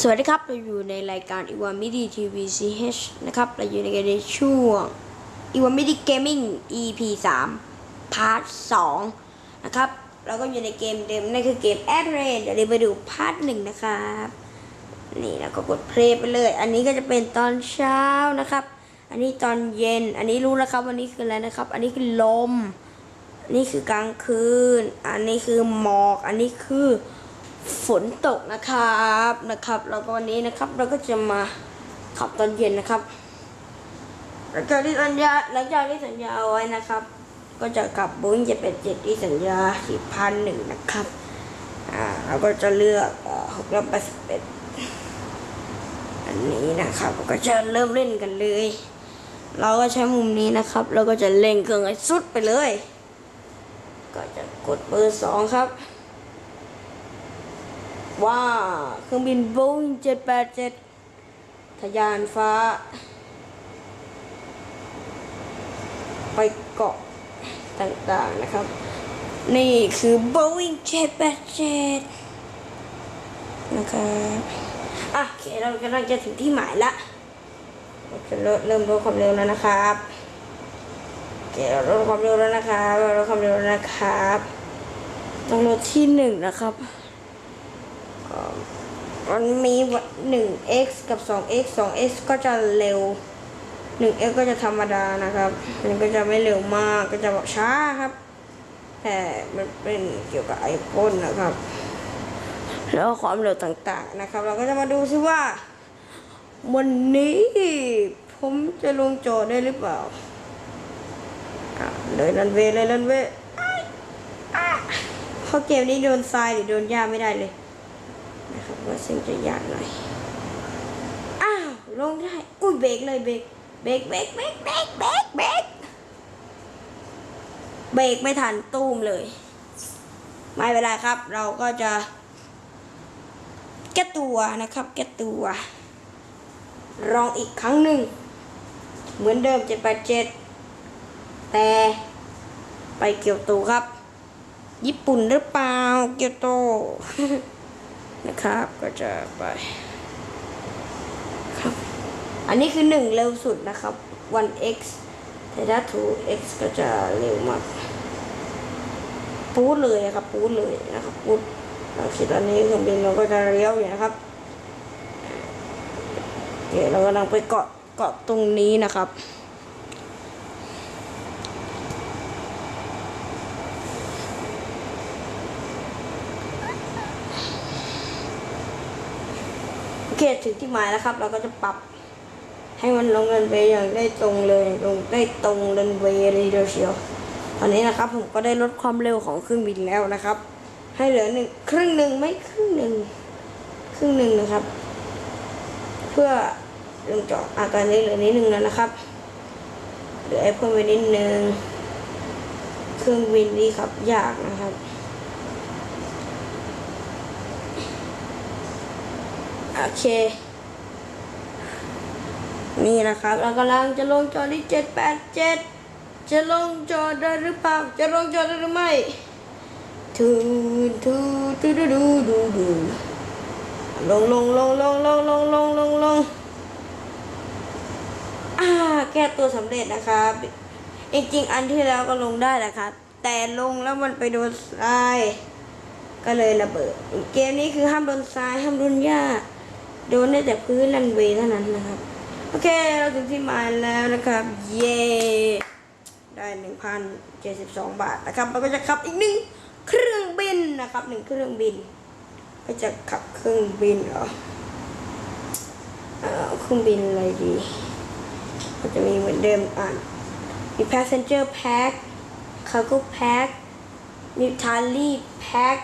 สวัสดีครับ เราอยู่ในรายการอีวามิดีทีวีซีเนะครับ เราอยู่ในกันในช่วงอีวามิดีเกมมิ่ง EP 3พาร์ท2นะครับ เราก็อยู่ในเกมเดิมนั่นคือเกมแอดเรนเดี๋ยวเราไปดูพาร์ทหนึ่งนะครับ นี่แล้วก็กดเพลย์ไปเลย อันนี้ก็จะเป็นตอนเช้านะครับ อันนี้ตอนเย็น อันนี้รู้แล้วครับวันนี้คืออะไรนะครับ อันนี้คือลม อันนี้คือกลางคืน อันนี้คือหมอก อันนี้คือ ฝนตกนะครับนะครับ แล้วก็วันนี้นะครับ เราก็จะมาขับตอนเย็นนะครับหลังจากที่สัญญาหลังจากที่สัญญาเอาไว้นะครับ ก็จะขับโบงเจ็ดแปดเจ็ดที่สัญญาสี่พันหนึ่งนะครับอ่าเราก็จะเลือกหกร้อยแปดสิบเอ็ดอันนี้นะครับ ก็จะเริ่มเล่นกันเลย เราก็ใช้มุมนี้นะครับเราก็จะเล่งเครื่องให้สุดไปเลย ก็จะกดเบอร์สองครับ ว้าเครื่องบินโบอิงเจ็ดแปดเจ็ดทะยานฟ้า ไปเกาะต่างๆนะครับ นี่คือ Boeing 787 นะครับอะโอเคเรากำลังจะถึงที่หมายละเราจะเริ่มลดความเร็วแล้วนะครับโอเคเราลดความเร็วแล้วนะครับเราลดความเร็วแล้วนะครับ ต้องลดที่หนึ่งนะครับ มันมีหนึ่ง x กับสอง x สอง x ก็จะเร็วหนึ่ง x ก็จะธรรมดานะครับ มันก็จะไม่เร็วมาก ก็จะบอกช้าครับ แต่มันเป็นเกี่ยวกับไอพ่นนะครับ แล้วความเร็วต่างๆนะครับ เราก็จะมาดูซิว่า วันนี้ผมจะลงโจทย์ได้หรือเปล่า เลยรันเวเลยรันเวย์อ้าเพราะเกมนี้โดนทรายหรือโดนหญ้าไม่ได้เลย ว่าเส้นจะยากหน่อย อ้าว ลงได้ อุ้ยเบรกเลยเบรก เบรกเบรกเบรกเบรกเบรกเบรกเบรกไม่ทันตูมเลย ไม่เป็นไรครับ เราก็จะ แก้ตัวนะครับ แก้ตัว ลองอีกครั้งหนึ่ง เหมือนเดิมเจ็ดแปดเจ็ดแต่ไปเกียวโตครับ ญี่ปุ่นหรือเปล่าเกียวโต นะครับ ก็จะไปครับ อันนี้คือหนึ่งเร็วสุดนะครับ 1x แต่ถ้า 2x ก็จะเร็วมาก ปูดเลยครับ ปูดเลยนะครับ ปูดเราคิดตอนนี้เครื่องบินเราก็จะเลี้ยวอยู่นะครับเดี๋ยวเรากำลังไปเกาะเกาะตรงนี้นะครับ โอเคถึงที่หมายแล้วครับ เราก็จะปรับให้มันลงรันเวอย่างได้ตรงเลยลงได้ตรงรันเวย์เลยทีเดียวเชียวตอนนี้นะครับ ผมก็ได้ลดความเร็วของเครื่องบินแล้วนะครับ ให้เหลือหนึ่งครึ่งหนึ่งไม่ครึ่งหนึ่งครึ่งหนึ่งนะครับ เพื่อลงจอดอะตอนนี้เหลือนิดนึงแล้วนะครับเหลือไอ้เพิ่มไปนิดนึงเครื่องบินนี่ครับยากนะครับ โอเค นี่นะครับเรากำลังจะลงจอที่เจ็ดแปดเจ็ดจะลงจอได้หรือเปล่า จะลงจอได้หรือไม่ทูทูทูดูดูดูดูลงลงลงลงลงลงลงลงลงอ่าแก้ตัวสำเร็จนะครับจริงๆอันที่แล้วก็ลงได้แหละครับ แต่ลงแล้วมันไปโดนทราย ก็เลยระเบิด เกมนี้คือห้ามโดนทรายห้ามโดนหญ้า โดนได้แต่พื้นรันเวเท่านั้นนะครับ โอเค เราถึงที่หมายแล้วนะครับ เย้ได้หนึ่งพันเจ็ดสิบสองบาทนะครับเราก็จะขับอีกหนึ่งเครื่องบินนะครับหนึ่งเครื่องบิน ก็จะขับเครื่องบินเหรอเออเครื่องบินอะไรดีก็จะมีเหมือนเดิมอ่านมี passenger pack cargo pack มี trolley pack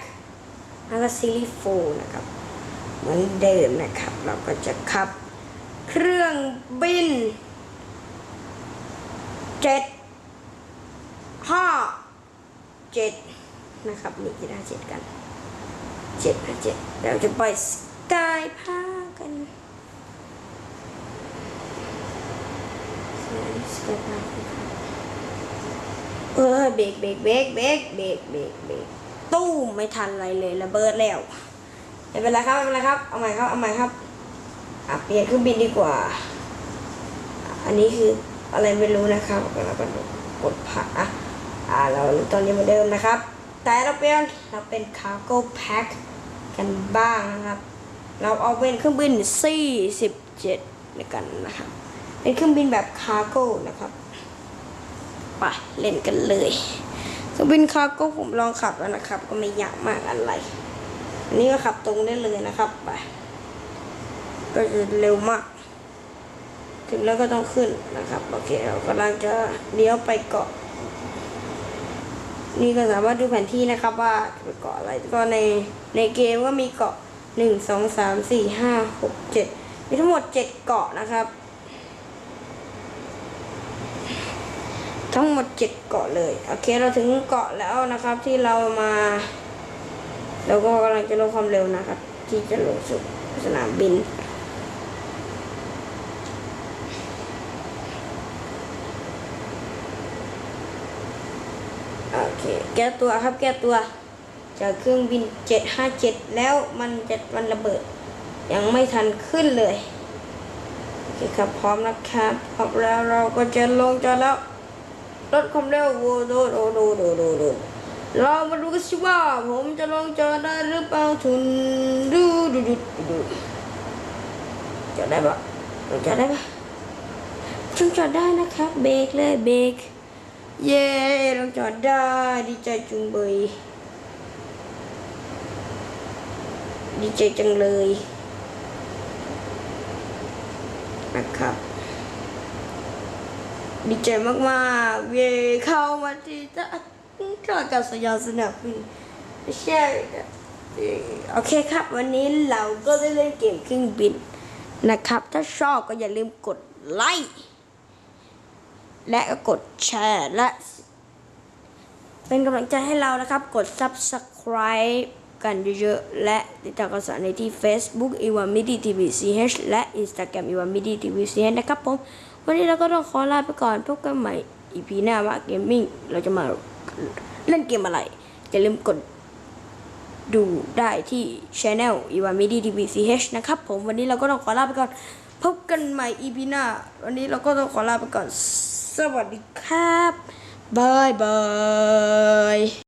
แล้วก็ silly four นะครับ เหมือนเดิมนะครับ เราก็จะขับเครื่องบินเจ็ดห้าเจ็ดนะครับนี่จะได้เจ็ดกันเจ็ดนะเจ็ดเราจะไปสกายพากันสกายพาเออเบรกเบรกเบรกเบรกเบรกเบรกเบรกตู้ไม่ทันอะไรเลยระเบิดแล้ว ไม่เป็นไรครับไม่เป็นไรครับ เอาใหม่ครับ เอาใหม่ครับอะเปลี่ยนเครื่องบินดีกว่า อันนี้คืออะไรไม่รู้นะครับแล้วก็กดผ่าอ่า เราตอนนี้เหมือนเดิมนะครับ แต่เราเปลี่ยนเราเป็น cargo pack กันบ้างนะครับ เราเอาเป็นเครื่องบิน C17 ในกันนะครับ เป็นเครื่องบินแบบ cargo นะครับไปเล่นกันเลยเครื่องบินคาร์โก็ผมลองขับแล้วนะครับ ก็ไม่ยากมากอะไร อันนี้ก็ขับตรงได้เลยนะครับไปก็จะเร็วมาก ถึงแล้วก็ต้องขึ้นนะครับ โอเคเรากำลังจะเลี้ยวไปเกาะ นี่ก็สามารถดูแผนที่นะครับว่าไปเกาะอะไรก็ในในเกมก็มีเกาะหนึ่งสองสามสี่ห้าหกเจ็ดมีทั้งหมดเจ็ดเกาะนะครับ ทั้งหมดเจ็ดเกาะเลย โอเคเราถึงเกาะแล้วนะครับที่เรามา เราก็กำลังจะลดความเร็วนะครับ ที่จะลงสู่สนามบิน โอเค แก้ตัวครับแก้ตัว จากเครื่องบิน 757 แล้วมันจะมันระเบิด ยังไม่ทันขึ้นเลย โอเคครับพร้อมนะครับพร้อมแล้วเราก็จะลงจอดแล้วลดความเร็วโวโดโดโดโดโดโด เรามาดูกันสิว่าผมจะลงจอดได้หรือเปล่าทุนดูดูดูดูจอดได้ปะจอดได้ปะจงจอดได้นะครับเบรกเลยเบรกเย้ลงจอดได้ดีใจจุงเบยดีใจจังเลยนะครับ ดีใจมากๆเย้เข้ามาที่จะ ท่าอากาศยานสนามบินไม่ใช่เอ่อโอเคครับ วันนี้เราก็ได้เล่นเกมเครื่องบินนะครับ ถ้าชอบก็อย่าลืมกดไลค์และก็กดแชร์และ เป็นกำลังใจให้เรานะครับ กด subscribe กันเยอะๆ และติดตามข่าวสารในที่ Facebook i w a m i d i TV CH และ Instagram i w a m i d i TV CH นะครับผม วันนี้เราก็ต้องขอลาไปก่อน พบกันใหม่ EP หน้าว่าเกมมิ่งเราจะมา เล่นเกมอะไร อย่าลืมกดดูได้ที่ Channel i w a m i d i TV CH นะครับผมวันนี้เราก็ต้องขอลาไปก่อน พบกันใหม่อีพีหน้า วันนี้เราก็ต้องขอลาไปก่อน สวัสดีครับบายบาย